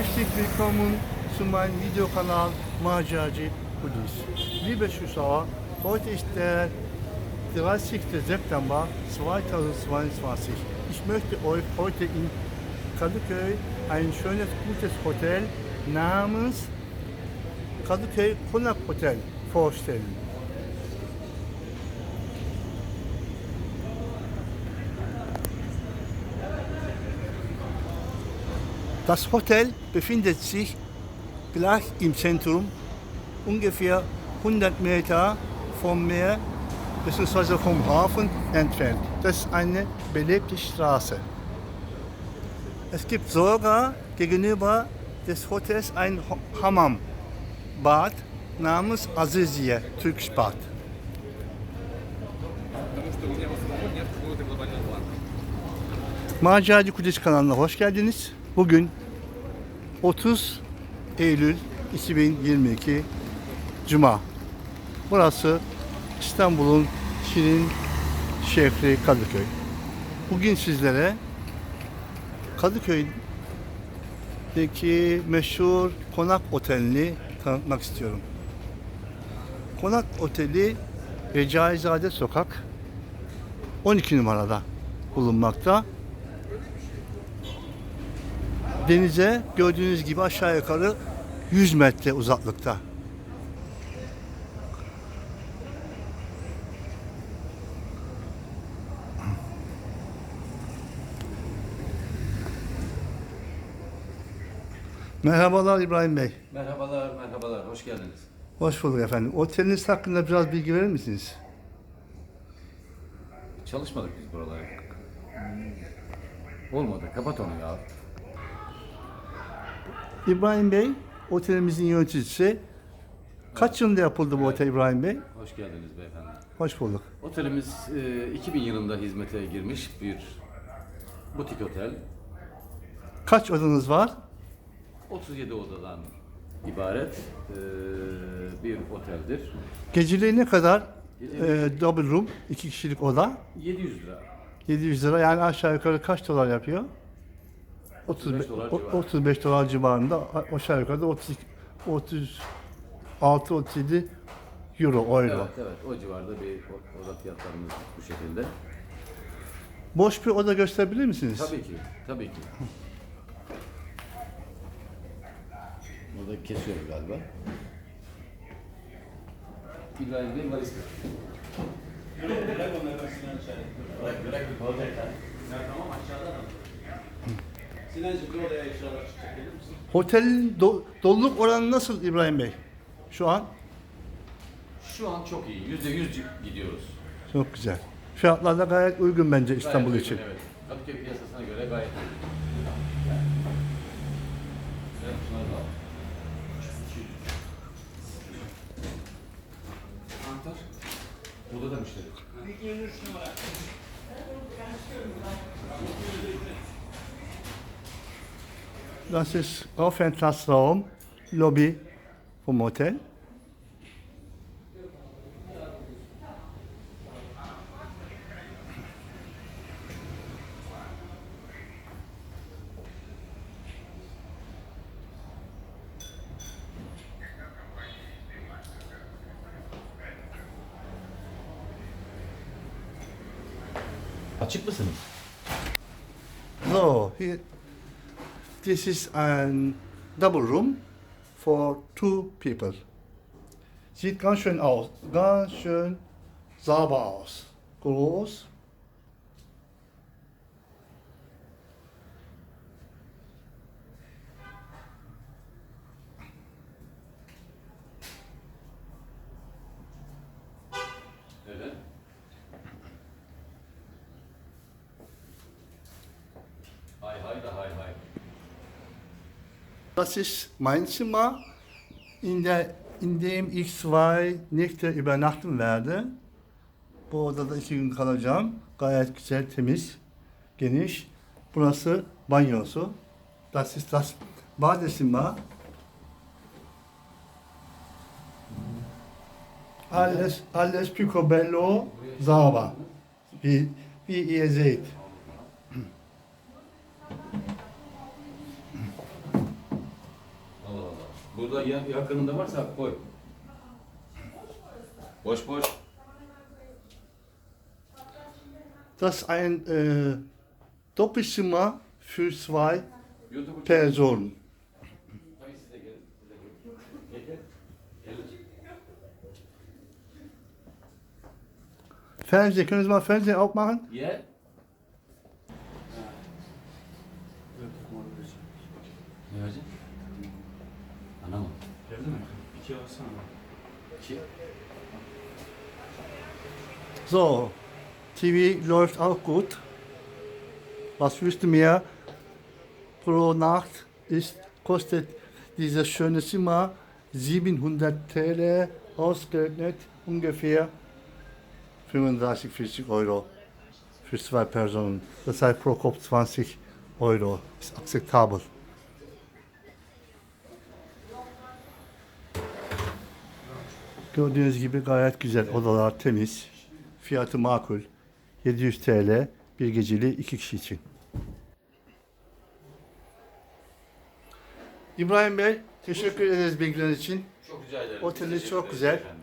Herzlich willkommen zu meinem Videokanal Maceracı Kudüs. Liebe Zuschauer, heute ist der 30. September 2022. Ich möchte euch heute in Kadıköy ein schönes, gutes Hotel namens Kadıköy Konak Hotel vorstellen. Das Hotel befindet sich gleich im Zentrum, ungefähr 100 Meter vom Meer bzw. vom Hafen entfernt. Das ist eine belebte Straße. Es gibt sogar gegenüber des Hotels ein Hammam, Bad namens Azizie, Türkisch Bad. Macera Kudüs kanalına hoş geldiniz. Bugün 30 Eylül 2022 Cuma. Burası İstanbul'un şirin şehri Kadıköy. Bugün sizlere Kadıköy'deki meşhur Konak Oteli'ni tanıtmak istiyorum. Konak Oteli Recaizade Sokak 12 numarada bulunmakta. Denize gördüğünüz gibi aşağı yukarı 100 metre uzaklıkta. Merhabalar İbrahim Bey. Merhabalar, merhabalar. Hoş geldiniz. Hoş bulduk efendim. Oteliniz hakkında biraz bilgi verir misiniz? Çalışmadık biz buralara. Olmadı. Kapat onu ya. İbrahim Bey, otelimizin yöneticisi. Kaç yılında yapıldı bu otel İbrahim Bey? Hoş geldiniz beyefendi. Hoş bulduk. Otelimiz e, 2000 yılında hizmete girmiş bir butik otel. Kaç odanız var? 37 odadan ibaret e, bir oteldir. Geceliği ne kadar? Ee, double room, iki kişilik oda. 700 lira. 700 lira yani aşağı yukarı kaç dolar yapıyor? 35 dolar civarı. 35 dolar civarında aşağı yukarı da 30 36 37 euro euro. Evet, evet. O civarda bir o- oda fiyatlarımız bu şekilde. Boş bir oda gösterebilir misiniz? Tabii ki, tabii ki. Burada kesiyorum galiba. İbrahim Bey var ister. Sinancığım bir odaya eşyalar çıkacak gelir misin? Otelin do- doluluk oranı nasıl İbrahim Bey? Şu an Şu an çok iyi. Yüzde yüz gidiyoruz. çok güzel. Fiyatlar da gayet uygun bence İstanbul Gayet için. uygun, Evet. Kadıköy piyasasına göre gayet uygun. Evet, şunları da al. Anahtar. Burada da müşteri. Das ist Aufenthaltsraum, Lobby vom Hotel. Açık mısınız? So, here, this is a double room for two people. Sieht ganz schön aus, ganz schön sauber aus. Groß. Das ist mein Zimmer, in, der, in dem ich zwei Nächte übernachten werde. Bu odada iki gün kalacağım. Gayet güzel, temiz, geniş. Burası banyosu. Das ist das Badezimmer. Alles, alles picobello sauber. Wie, wie ihr seht. Burada ya- yakınında varsa koy. Boş boş. Das ein äh, Doppelzimmer für zwei Personen. Fernseher, können Sie mal Fernseher aufmachen? Ye. Ne So, TV läuft auch gut. Was wüsste mehr pro Nacht ist, kostet dieses schöne Zimmer 700 TL, ausgerechnet ungefähr 35-40 Euro für zwei Personen. Das heißt pro Kopf 20 Euro. Ist akzeptabel. Gördüğünüz gibi gayet güzel odalar temiz. Fiyatı makul. 700 TL bir geceli iki kişi için. İbrahim Bey teşekkür ederiz bilgileriniz için. Çok rica ederim. Teşekkür çok ederiz güzel. efendim.